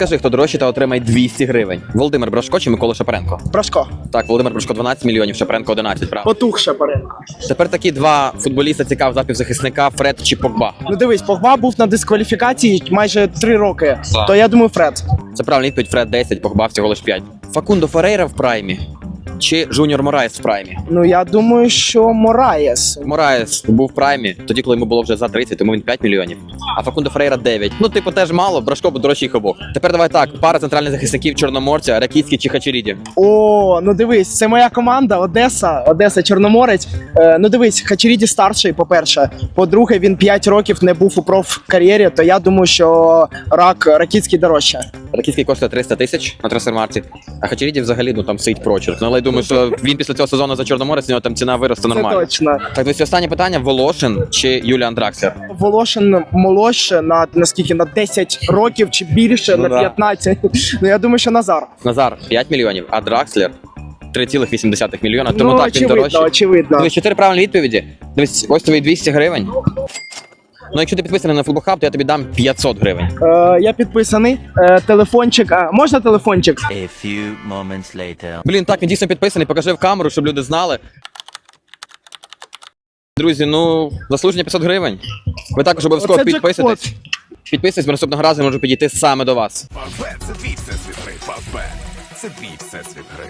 скажи, хто дорожче та отримає 200 гривень. Володимир Брашко чи Микола Шапаренко? Брашко. Так, Володимир Брашко 12 мільйонів, Шапаренко 11, правда. Потух Шапаренко. Тепер такі два футболіста цікав запівзахисника Фред чи Погба. Ну дивись, Погба був на дискваліфікації майже три роки. Так. То я думаю, Фред. Це правильно відповідь Фред 10, Погба всього лиш 5. Факундо Ферейра в праймі чи Жуніор Мораєс в праймі? Ну я думаю, що Мораєс. Мораєс був в праймі, тоді, коли йому було вже за 30, тому він 5 мільйонів. А Факундо Ферейра 9. Ну, типу, теж мало, Брашко був дорожчий їх обох. Тепер давай так: пара центральних захисників Чорноморця, Ракітський чи Хачеріді. О, ну дивись, це моя команда Одеса, Одеса Чорноморець. Е, ну дивись, Хачеріді старший, по-перше. По-друге, він 5 років не був у профкар'єрі, то я думаю, що рак Ракітський дорожче. Ракітський коштує 300 тисяч на трансфермаркті, а Хачеріді взагалі ну там сидить прочерк. Ну але я думаю, що він після цього сезону за Чорноморець, у нього там ціна виросте Це нормально. точно. Так, ось останнє питання: Волошин чи Юліан Драксер? Волошин молодше на наскільки на 10 років чи більше Ну на да. 15. ну я думаю, що Назар. Назар 5 мільйонів, а Дракслер 3,8 мільйона. Тому ну, так він очевидно, дорожчий. очевидно. Дивись, чотири правильні відповіді. Дивись, ось тобі 200 гривень. Ну, якщо ти підписаний на футболхаб, то я тобі дам 500 гривень. Е, я підписаний. Е, телефончик. А, можна телефончик? A few moments later. Блін, так, він дійсно підписаний, покажи в камеру, щоб люди знали. Друзі, ну, заслуження 500 гривень. Ви також обов'язково Оце підписуйтесь. джекпот. Підписуйтесь, бо наступного разу я можу підійти саме до вас. Фавбет це твій всесвіт гри. Фавбет це твій всесвіт гри.